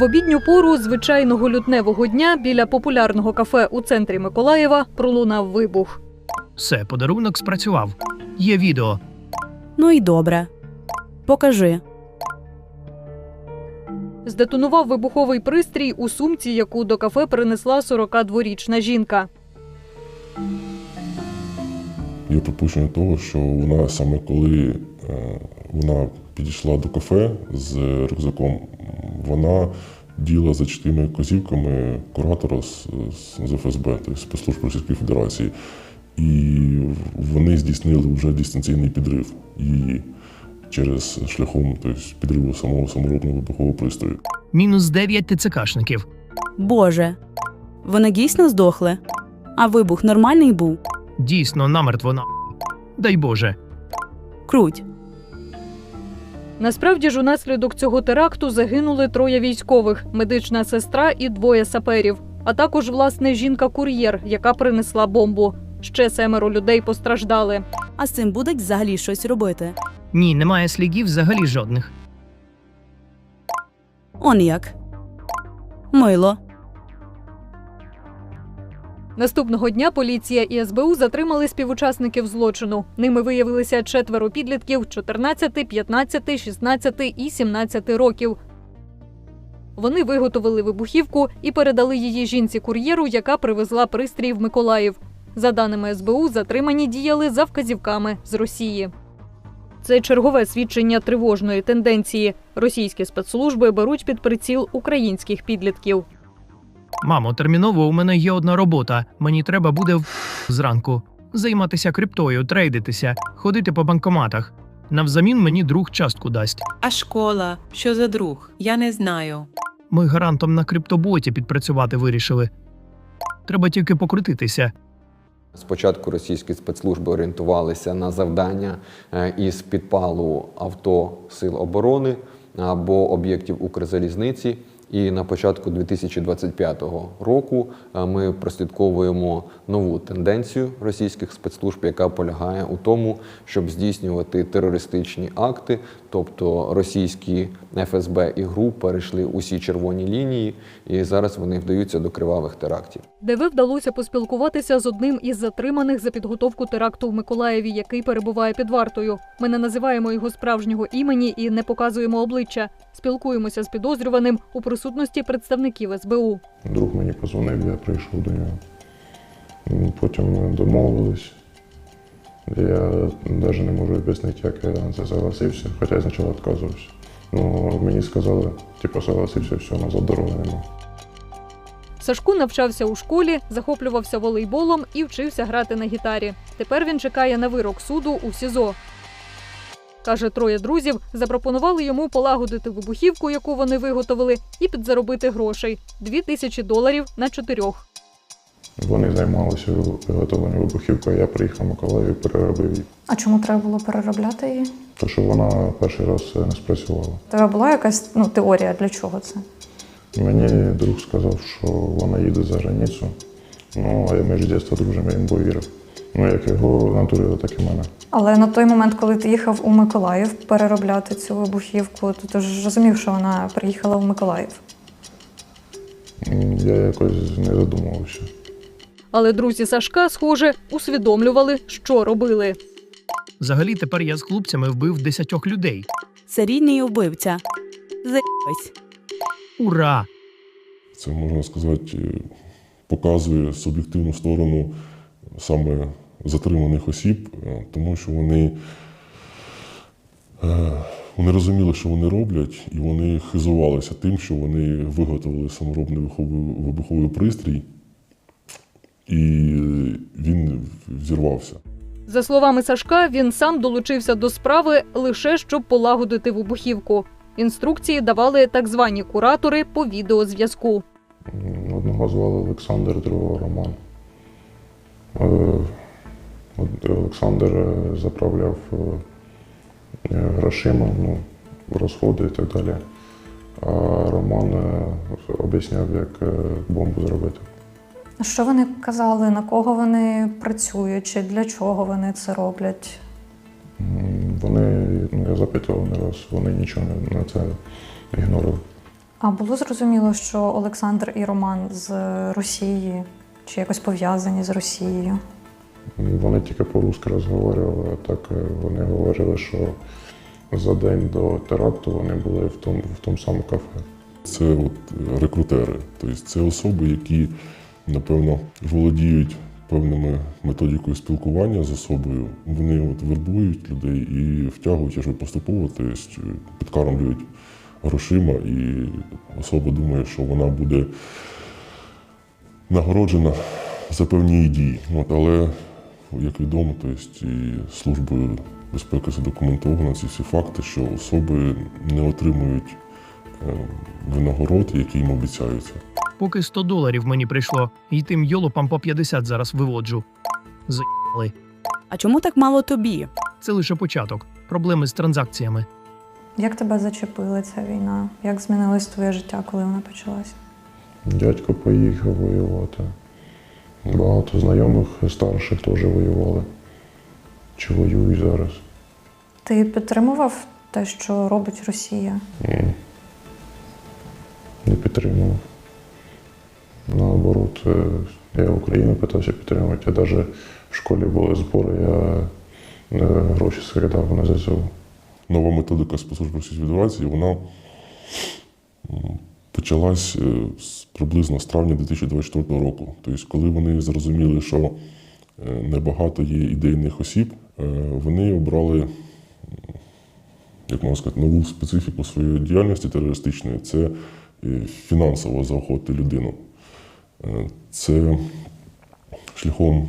В обідню пору звичайного лютневого дня біля популярного кафе у центрі Миколаєва пролунав вибух. Все, подарунок спрацював. Є відео. Ну і добре. Покажи. Здетонував вибуховий пристрій у сумці, яку до кафе принесла 42-річна жінка. Є припущення того, що вона саме коли е, вона підійшла до кафе з рюкзаком, вона діла за чотирма козівками куратора з, з, ФСБ, тобто спецслужб Російської Федерації. І вони здійснили вже дистанційний підрив її через шляхом тобто, підриву самого саморобного вибухового пристрою. Мінус 9 ТЦКшників. Боже. Вони дійсно здохли. А вибух нормальний був? Дійсно, намертво на. Дай Боже. Круть. Насправді ж унаслідок цього теракту загинули троє військових, медична сестра і двоє саперів, а також власне жінка-кур'єр, яка принесла бомбу. Ще семеро людей постраждали. А з цим будуть взагалі щось робити. Ні, немає слідів взагалі жодних. Он як. Мило. Наступного дня поліція і СБУ затримали співучасників злочину. Ними виявилися четверо підлітків 14, 15, 16 і 17 років. Вони виготовили вибухівку і передали її жінці-кур'єру, яка привезла пристрій в Миколаїв. За даними СБУ, затримані діяли за вказівками з Росії. Це чергове свідчення тривожної тенденції. Російські спецслужби беруть під приціл українських підлітків. Мамо, терміново у мене є одна робота. Мені треба буде в... зранку займатися криптою, трейдитися, ходити по банкоматах. Навзамін мені друг частку дасть. А школа? Що за друг? Я не знаю. Ми гарантом на криптоботі підпрацювати вирішили. Треба тільки покрутитися. Спочатку російські спецслужби орієнтувалися на завдання е, із підпалу авто сил оборони або об'єктів Укрзалізниці. І на початку 2025 року е, ми прослідковуємо нову тенденцію російських спецслужб, яка полягає у тому, щоб здійснювати терористичні акти, тобто російські ФСБ і ГРУ перейшли усі червоні лінії, і зараз вони вдаються до кривавих терактів. ДВ вдалося поспілкуватися з одним із затриманих за підготовку теракту в Миколаєві, який перебуває під вартою. Ми не називаємо його справжнього імені і не показуємо обличчя. Спілкуємося з підозрюваним у присутності представників СБУ. Друг мені позвонив, я прийшов до нього. Потім ми домовились. Я навіть не можу об'яснити, як я на це согласився, хоча я спочатку відказувався. Ну, мені сказали, типу, согласився, все, назад дороги нема. Сашку навчався у школі, захоплювався волейболом і вчився грати на гітарі. Тепер він чекає на вирок суду у СІЗО. Каже, троє друзів запропонували йому полагодити вибухівку, яку вони виготовили, і підзаробити грошей дві тисячі доларів на чотирьох. Вони займалися виготовленням вибухівки, а я приїхав в Миколаїв і переробив її. А чому треба було переробляти її? То, що вона перший раз не спрацювала. У тебе була якась ну, теорія для чого це? Мені друг сказав, що вона їде за границю. Ну, а я ми ж дитинства дружимо, я їм повірив. Ну, як його натурили, так і мене. Але на той момент, коли ти їхав у Миколаїв переробляти цю вибухівку, то ти ж розумів, що вона приїхала в Миколаїв. Я якось не задумувався. Але друзі Сашка, схоже, усвідомлювали, що робили. Взагалі, тепер я з хлопцями вбив десятьох людей. Серійний убивця. Заєбась. Ура! Це можна сказати, е, показує суб'єктивну сторону саме затриманих осіб, е, тому що вони, е, вони розуміли, що вони роблять, і вони хизувалися тим, що вони виготовили саморобний вибуховий, вибуховий пристрій, і він взірвався. За словами Сашка, він сам долучився до справи лише щоб полагодити вибухівку. Інструкції давали так звані куратори по відеозв'язку. Одного звали Олександр, другого Роман. Е, Олександр е, заправляв е, грошима, ну, розходи і так далі. А Роман об'ясняв, як бомбу зробити. Що вони казали, на кого вони працюють, чи для чого вони це роблять? Вони, ну, я запитував не раз, вони нічого на це ігнорили. А було зрозуміло, що Олександр і Роман з Росії чи якось пов'язані з Росією? Вони тільки по-русски розговорювали, а так е, вони говорили, що за день до теракту вони були в тому, в тому самому кафе. Це от рекрутери, тобто це особи, які, напевно, володіють певними методикою спілкування з особою. Вони от вербують людей і втягують аж поступово, тобто підкармлюють грошима, і особа думає, що вона буде нагороджена за певні її дії. От, але, як відомо, тобто, і службою безпеки задокументовано ці всі факти, що особи не отримують е, винагород, які їм обіцяються. Поки 100 доларів мені прийшло, і тим йолопам по 50 зараз виводжу. Заїбали. А чому так мало тобі? Це лише початок. Проблеми з транзакціями. Як тебе зачепила ця війна? Як змінилось твоє життя, коли вона почалась? Дядько поїхав воювати. Багато знайомих старших теж воювали. Чи воюють зараз? Ти підтримував те, що робить Росія? Ні. Не підтримував. Наоборот, е, я Україну питався підтримувати. Я навіть в школі були збори, я е, гроші скидав на ЗСУ. Нова методика спецслужб Російської Федерації, вона почалась е, приблизно з травня 2024 року. Тобто, коли вони зрозуміли, що е, небагато є ідейних осіб, е, вони обрали, як можна сказати, нову специфіку своєї діяльності терористичної це фінансово заохотити людину. Це шляхом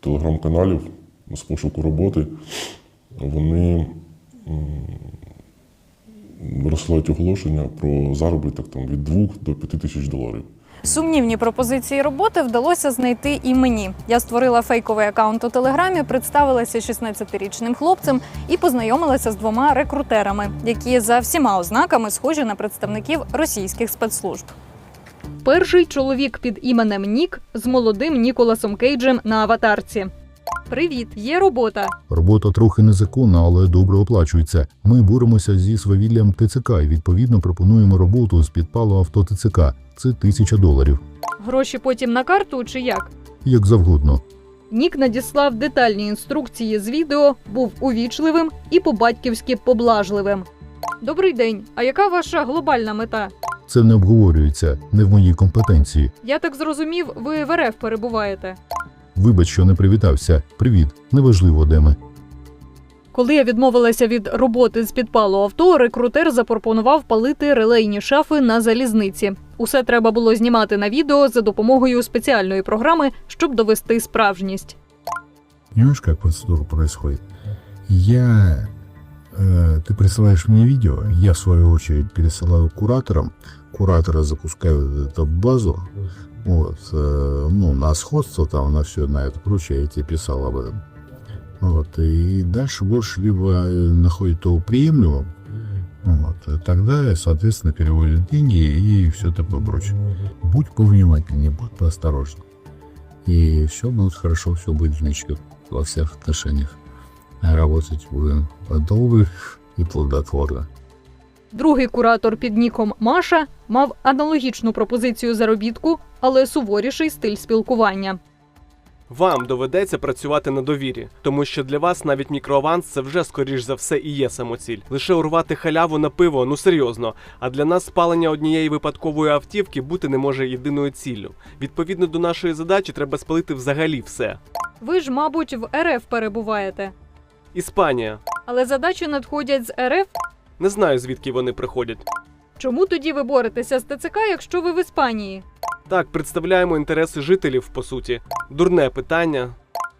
телеграм-каналів з пошуку роботи вони розсилають оголошення про заробіток там, від 2 до 5 тисяч доларів. Сумнівні пропозиції роботи вдалося знайти і мені. Я створила фейковий акаунт у телеграмі, представилася 16-річним хлопцем і познайомилася з двома рекрутерами, які за всіма ознаками схожі на представників російських спецслужб. Перший чоловік під іменем Нік з молодим Ніколасом Кейджем на аватарці. Привіт, є робота. Робота трохи незаконна, але добре оплачується. Ми боремося зі свавіллям ТЦК і відповідно пропонуємо роботу з підпалу авто ТЦК. Це тисяча доларів, Гроші потім на карту чи як? як завгодно. Нік надіслав детальні інструкції з відео, був увічливим і по-батьківськи поблажливим. Добрий день. А яка ваша глобальна мета? Це не обговорюється, не в моїй компетенції. Я так зрозумів, ви в РФ перебуваєте. Вибач, що не привітався. Привіт, неважливо, де ми. Коли я відмовилася від роботи з підпалу авто, рекрутер запропонував палити релейні шафи на залізниці. Усе треба було знімати на відео за допомогою спеціальної програми, щоб довести справжність. Понимаешь, как процедура происходит? Я... э, ты присылаешь мне видео, я в свою очередь пересылаю кураторам, кураторы запускают это в базу, вот, э, ну, на сходство там, на все, на это прочее, я тебе писал об этом. Вот, и дальше больше либо э, находит его приемлемым, вот, и тогда, соответственно, переводят деньги и все такое прочее. Будь повнимательнее, будь поосторожнее. И все будет хорошо, все будет значит во всех отношениях. А Работать будем долго и плодотворно. Другий куратор під ніком Маша мав аналогічну пропозицію заробітку, але суворіший стиль спілкування. Вам доведеться працювати на довірі, тому що для вас навіть мікроаванс це вже скоріш за все і є самоціль. Лише урвати халяву на пиво, ну серйозно. А для нас спалення однієї випадкової автівки бути не може єдиною ціллю. Відповідно до нашої задачі, треба спалити взагалі все. Ви ж, мабуть, в РФ перебуваєте. Іспанія. Але задачі надходять з РФ. Не знаю звідки вони приходять. Чому тоді ви боретеся з ТЦК, якщо ви в Іспанії? Так, представляємо інтереси жителів, по суті. Дурне питання.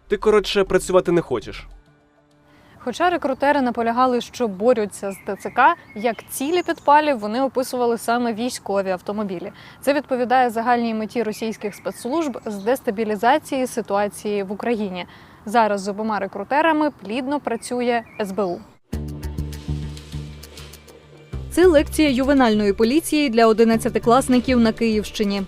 Ти коротше працювати не хочеш. Хоча рекрутери наполягали, що борються з ТЦК, як цілі підпалів вони описували саме військові автомобілі. Це відповідає загальній меті російських спецслужб з дестабілізації ситуації в Україні. Зараз з обома рекрутерами плідно працює СБУ. Це лекція ювенальної поліції для 11-класників на Київщині.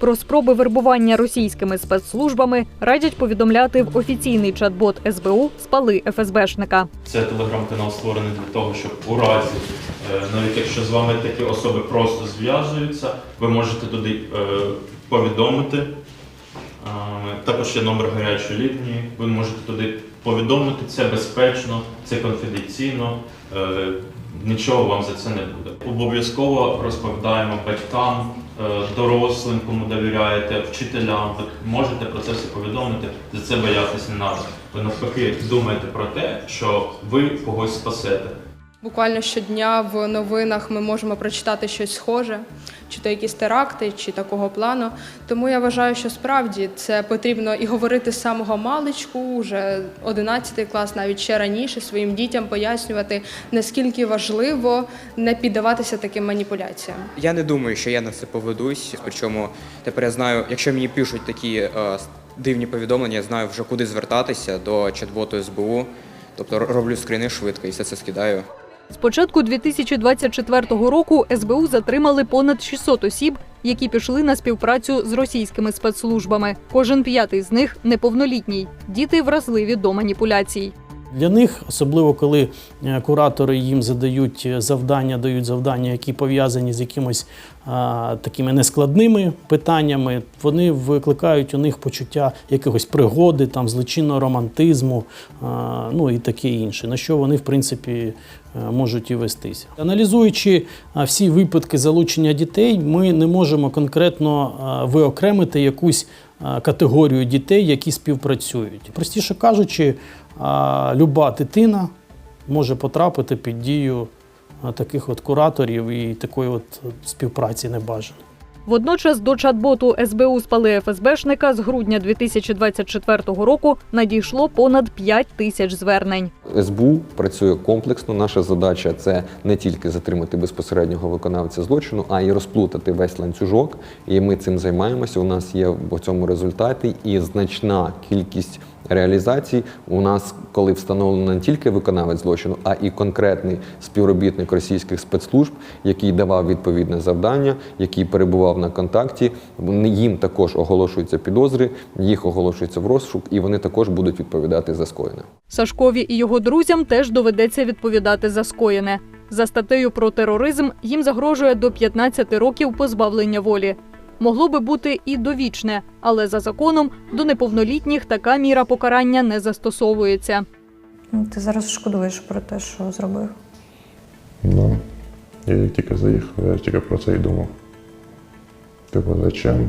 Про спроби вербування російськими спецслужбами радять повідомляти в офіційний чат-бот СБУ спали ФСБшника. Це телеграм-канал створений для того, щоб у разі, е, навіть якщо з вами такі особи просто зв'язуються, ви можете туди е, повідомити. Також є номер гарячої лінії. Ви можете туди повідомити це безпечно, це конфіденційно. е, Нічого вам за це не буде. Обов'язково розповідаємо батькам, е, дорослим, кому довіряєте, вчителям. Можете про це все повідомити. За це боятися не треба. Ви навпаки думаєте про те, що ви когось спасете. Буквально щодня в новинах ми можемо прочитати щось схоже, чи то якісь теракти, чи такого плану. Тому я вважаю, що справді це потрібно і говорити з самого маличку, вже 11 клас, навіть ще раніше, своїм дітям пояснювати, наскільки важливо не піддаватися таким маніпуляціям. Я не думаю, що я на це поведусь. Причому тепер я знаю, якщо мені пишуть такі е, дивні повідомлення, я знаю вже куди звертатися до чат-боту СБУ. Тобто роблю скріни швидко і все це скидаю. З початку 2024 року СБУ затримали понад 600 осіб, які пішли на співпрацю з російськими спецслужбами. Кожен п'ятий з них неповнолітній. Діти вразливі до маніпуляцій. Для них, особливо коли е, куратори їм задають е, завдання, дають завдання, які пов'язані з якимось а, такими нескладними питаннями, вони викликають у них почуття якогось пригоди, там злочинного романтизму, а, ну і таке інше, на що вони в принципі е, можуть і вестися. Аналізуючи всі випадки залучення дітей, ми не можемо конкретно виокремити якусь категорію дітей, які співпрацюють. Простіше кажучи, а, люба дитина може потрапити під дію таких от кураторів і такої от співпраці небажаної. Водночас до чат-боту СБУ спали ФСБшника з грудня 2024 року надійшло понад 5 тисяч звернень. СБУ працює комплексно. Наша задача це не тільки затримати безпосереднього виконавця злочину, а й розплутати весь ланцюжок. І ми цим займаємося. У нас є в цьому результаті і значна кількість реалізацій. У нас, коли встановлено не тільки виконавець злочину, а і конкретний співробітник російських спецслужб, який давав відповідне завдання, який перебував на контакті. Їм також оголошуються підозри, їх оголошується в розшук, і вони також будуть відповідати за скоєне. Сашкові і його друзям теж доведеться відповідати за скоєне. За статтею про тероризм їм загрожує до 15 років позбавлення волі. Могло би бути і довічне, але за законом до неповнолітніх така міра покарання не застосовується. Ну, Ти зараз шкодуєш про те, що зробив. Ну, я як тільки заїхав, я тільки про це і думав. Типу, зачем?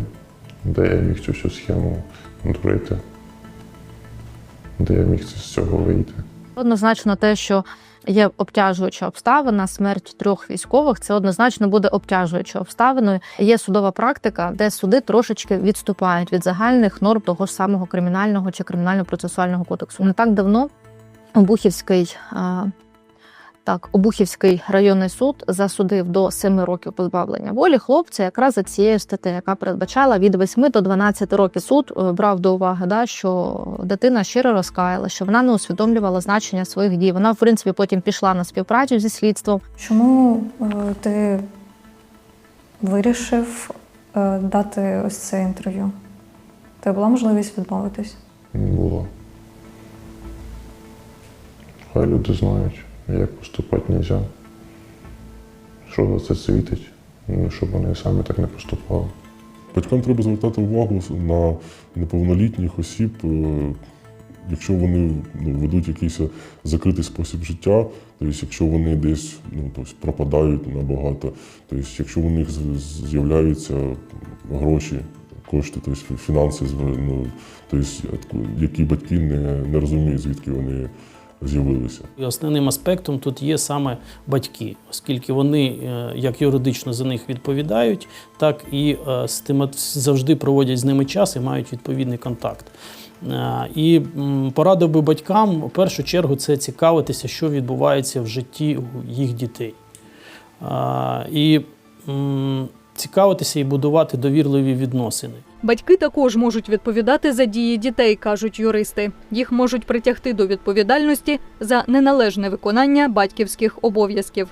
Де я міг цю всю схему дурити? Де я міг з цього вийти? Однозначно, те, що є обтяжуюча обставина, смерть трьох військових, це однозначно буде обтяжуючою обставиною. Є судова практика, де суди трошечки відступають від загальних норм того ж самого кримінального чи кримінально-процесуального кодексу. Не так давно Обухівський. Так, Обухівський районний суд засудив до 7 років позбавлення волі хлопця якраз за цією статтею, яка передбачала від 8 до 12 років. Суд е, брав до уваги, да, що дитина щиро розкаяла, що вона не усвідомлювала значення своїх дій. Вона, в принципі, потім пішла на співпрацю зі слідством. Чому е, ти вирішив е, дати ось це інтерв'ю? Тебе була можливість відмовитись? Не було. Хай люди знають, як поступати не можна. Що за це світить, ну, щоб вони самі так не поступали. Батькам треба звертати увагу на неповнолітніх осіб, е, якщо вони ну, ведуть якийсь закритий спосіб життя, тобто якщо вони десь ну, тобто, пропадають набагато, тобто якщо у них з'являються гроші, кошти, тобто фінанси, ну, тобто, які батьки не, не розуміють, звідки вони з'явилися. Основним аспектом тут є саме батьки, оскільки вони е, як юридично за них відповідають, так і е, завжди проводять з ними час і мають відповідний контакт. Е, І порадив би батькам, у першу чергу, це цікавитися, що відбувається в житті їх дітей. І цікавитися і будувати довірливі відносини. Батьки також можуть відповідати за дії дітей, кажуть юристи. Їх можуть притягти до відповідальності за неналежне виконання батьківських обов'язків.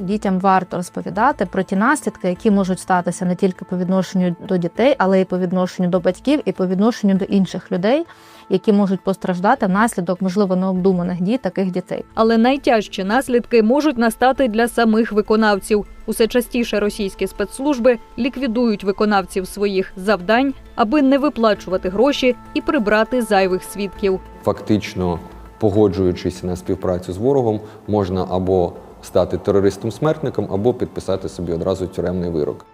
Дітям варто розповідати про ті наслідки, які можуть статися не тільки по відношенню до дітей, але й по відношенню до батьків і по відношенню до інших людей, які можуть постраждати внаслідок, можливо, необдуманих дій таких дітей. Але найтяжчі наслідки можуть настати для самих виконавців. Усе частіше російські спецслужби ліквідують виконавців своїх завдань, аби не виплачувати гроші і прибрати зайвих свідків. Фактично, погоджуючись на співпрацю з ворогом, можна або стати терористом-смертником, або підписати собі одразу тюремний вирок.